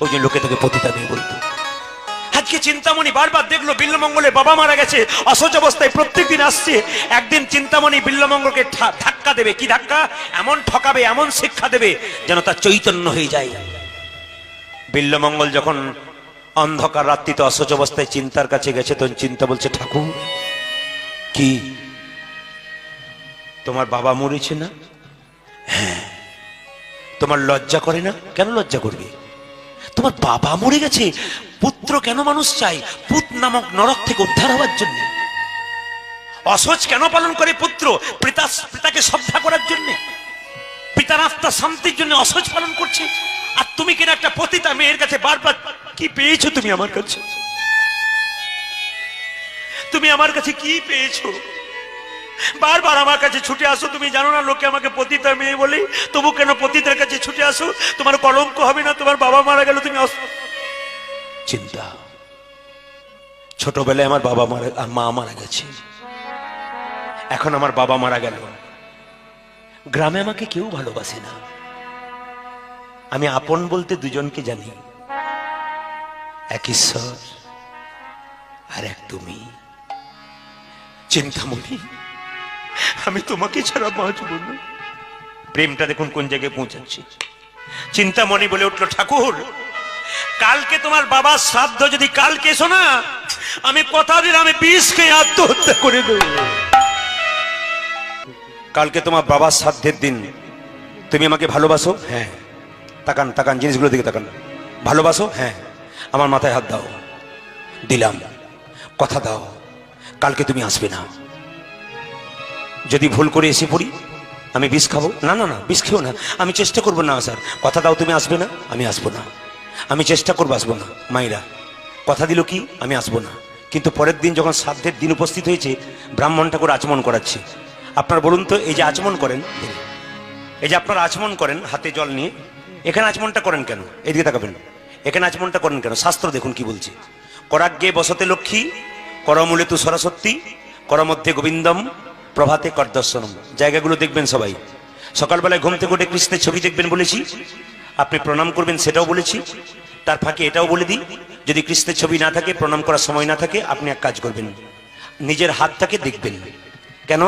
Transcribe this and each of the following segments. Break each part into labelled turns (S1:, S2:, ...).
S1: ওই জন্য লোকে তোকে পতিতা মেয়ে বলতো। আজকে চিন্তামণি বারবার দেখল বিল্লমঙ্গলে বাবা মারা গেছে অসহজ অবস্থায় প্রত্যেকদিন আসছে। একদিন চিন্তামণি বিল্লমঙ্গলকে ধাক্কা দেবে। কি ধাক্কা? এমন ঠকাবে, এমন শিক্ষা দেবে যেন তার চৈতন্য হয়ে যায়। বিল্লমঙ্গল যখন অন্ধকার রাত্রিতে অসহজ অবস্থায় চিন্তার কাছে গেছে, তখন চিন্তা বলছে, ঠাকুর, কি? তোমার বাবা মরেছে না? হ্যাঁ। তোমার লজ্জা করে না? কেন লজ্জা করবে? তোমার বাবা মরে গেছে। পুত্র কেন মানুষ চাই পুত নামক নরক থেকে উদ্ধার হওয়ার জন্য। অসহজ কেন পালন করে পুত্র? পিতা, পিতাকে শ্রদ্ধা করার জন্য। পিতার আত্মা শান্তির জন্য অসহজ পালন করছে। আর তুমি কিনা একটা পতিতা মেয়ের কাছে বারবার, কি পেয়েছ তুমি আমার কাছে? তুমি আমার কাছে কি পেয়েছ? বারবার আমার কাছে ছুটে আসো, তুমি জানো না লোকে আমাকে পতিতা মেয়ে বলে। তবু কেন পতিতার কাছে ছুটে আসো? তোমার কলঙ্ক হবে না, তোমার বাবা মারা গেল, তুমি চিন্তা। ছোটবেলায় আমার বাবা মারা আর মা মারা গেছে। এখন আমার বাবা মারা গেল। গ্রামে আমাকে কেউ ভালোবাসে না। আমি আপন বলতে দুজনকে জানি। এক ঈশ্বর আর এক তুমি। চিন্তামণি। আমি তোমাকে ছাড়া বাঁচব না। প্রেমটা দেখুন কোন জায়গায় পৌঁছাচ্ছে। চিন্তামণি বলে উঠল ঠাকুর কালকে তোমার বাবার শ্রাদ্ধ যদি কালকে এসো না আমি কথা দিলাম আমি বিষ খেয়ে আত্মহত্যা করে দেব। কালকে তোমার বাবার শ্রাদ্ধের দিন তুমি আমাকে ভালোবাসো? হ্যাঁ। তাকান তাকান জিনিসগুলো দিকে তাকান। ভালোবাসো? হ্যাঁ। আমার মাথায় হাত দাও। দিলাম। কথা দাও। কালকে তুমি আসবে না। যদি ভুল করে এসে পড়ি, আমি বিষ খাব? না না না, বিষ খেও না। আমি চেষ্টা করব না, স্যার। কথা দাও, তুমি আসবে না? আমি আসব না। আমি চেষ্টা করব আসব না, মাইরা। কথা দিল কি? আমি আসব না। কিন্তু পরের দিন যখন সাধ্যের দিন উপস্থিত হয়েছে ব্রাহ্মণ ঠাকুর আচমন করাচ্ছে। আপনার বলুন তো, এই যে আচমন করেন এই যে আপনারা আচমন করেন, হাতে জল নিয়ে, এখানে আচমনটা করেন কেন? এদিকে তাকাবেন। এখানে আচমনটা করেন কেন? শাস্ত্র দেখুন কি বলছে। করাগ্যে বসতে লক্ষ্মী, করমূলে তু সরস্বতী, করমধ্যে গোবিন্দম প্রভাতে কর্দর্শন জায়গাগুলো দেখবেন সবাই। সকালবেলায় ঘুম থেকে উঠে কৃষ্ণের ছবি দেখবেন বলেছি। আপনি প্রণাম করবেন, সেটাও বলেছি। তার ফাঁকে এটাও বলে দিই। যদি কৃষ্ণের ছবি না থাকে, প্রণাম করার সময় না থাকে, আপনি এক কাজ করবেন। নিজের হাতটাকে দেখবেন। কেন?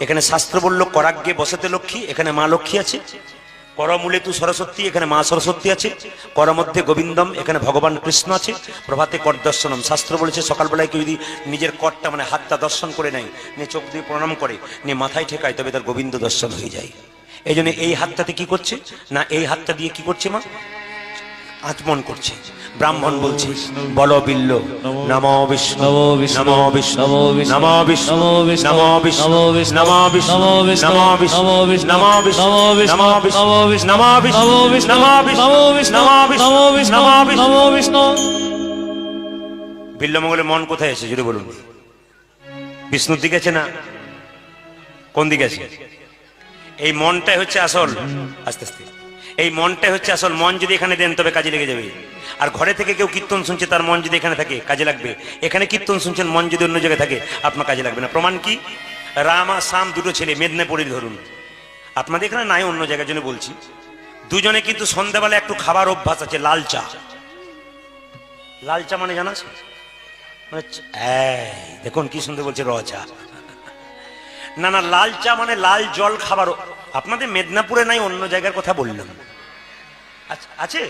S1: এখানে শাস্ত্র বলল করাগ্যে বসাতে লক্ষ্মী, এখানে মা লক্ষ্মী আছে। করমূলে তু সরস্বতী, এখানে মা সরস্বতী আছে। করমধ্যে গোবিন্দম, এখানে ভগবান কৃষ্ণ আছে। প্রভাতে কর দর্শনম, শাস্ত্র বলেছে, সকালবেলায় কেউ যদি নিজের করটা মানে হাতটা দর্শন করে নেয়, নিয়ে চোখ দিয়ে প্রণাম করে, নিয়ে মাথায় ঠেকায়, তবে তার গোবিন্দ দর্শন হয়ে যায়। এই এই হাতটাতে কি করছে? না, এই হাতটা দিয়ে কি করছে মা? আচমন করছে ব্রাহ্মণ বলছে বল বিল্ল নম বিষ্ণু
S2: নমো বিষ্ণু,
S1: নম বিষ্ণু
S2: নমো বিষ্ণু,
S1: নম বিষ্ণু
S2: নমো বিষ্ণু,
S1: নম বিষ্ণু
S2: নম বিষ্ণু
S1: নম বিষ্ণু
S2: নম বিষ্ণু
S1: নম বিষ্ণু
S2: নম বিষ্ণু
S1: নম বিষ্ণু
S2: নম বিষ্ণু
S1: নম বিষ্ণু বিল্লমঙ্গলের মন কোথায় আছে যদি বলুন বিষ্ণুর দিকে আছে না কোন দিকে আছে এই মনটাই হচ্ছে আসল আস্তে আস্তে এই মনটাই হচ্ছে আসল মন যদি এখানে দেন, তবে কাজে লেগে যাবে। আর ঘরে থেকে কেউ কীর্তন শুনছে, তার মন যদি এখানে থাকে, কাজে লাগবে। এখানে কীর্তন শুনছেন, মন যদি অন্য জায়গায় থাকে, আপনার কাজে লাগবে না। প্রমাণ কি? রাম শাম দুটো ছেলে, মেদিনীপুরের ধরুন। আপনাদের এখানে নাই অন্য জায়গার জন্য বলছি। দুজনে কিন্তু সন্ধ্যাবেলা একটু খাবার অভ্যাস আছে, লাল চা। লাল চা মানে জানাস মানে দেখুন কি সুন্দর বলছে, র চা। না না, লাল চা মানে লাল জল খাবার আপনাদের মেদিনীপুরে নাই অন্য জায়গার কথা বললাম আচ্ছা, আছে?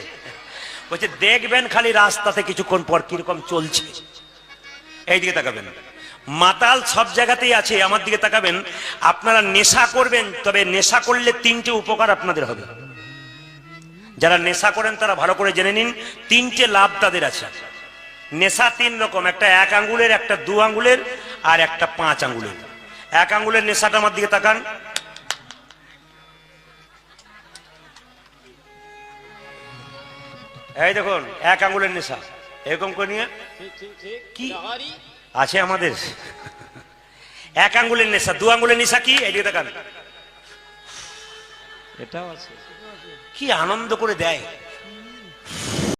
S1: বলছে দেখবেন খালি রাস্তাতে কিছুক্ষণ পর কীরকম চলছে। এইদিকে তাকাবেন। মাতাল সব জায়গাতেই আছে আমার দিকে তাকাবেন। আপনারা নেশা করবেন তবে নেশা করলে তিনটে উপকার আপনাদের হবে। যারা নেশা করেন তারা ভালো করে জেনে নিন তিনটে লাভ তাদের আছে। নেশা তিন রকম একটা এক আঙ্গুলের একটা দু আঙ্গুলের আর একটা পাঁচ আঙ্গুলের। এক আঙ্গুলের নেশাটা আমার দিকে তাকান। এই দেখুন এক আঙুলের নেশা। এরকম করে নিয়ে। কি? আছে আমাদের। এক আঙ্গুলের নেশা দু আঙ্গুলের নেশা কি? এই দেখান
S2: এটাও আছে।
S1: কি আনন্দ করে দেয়।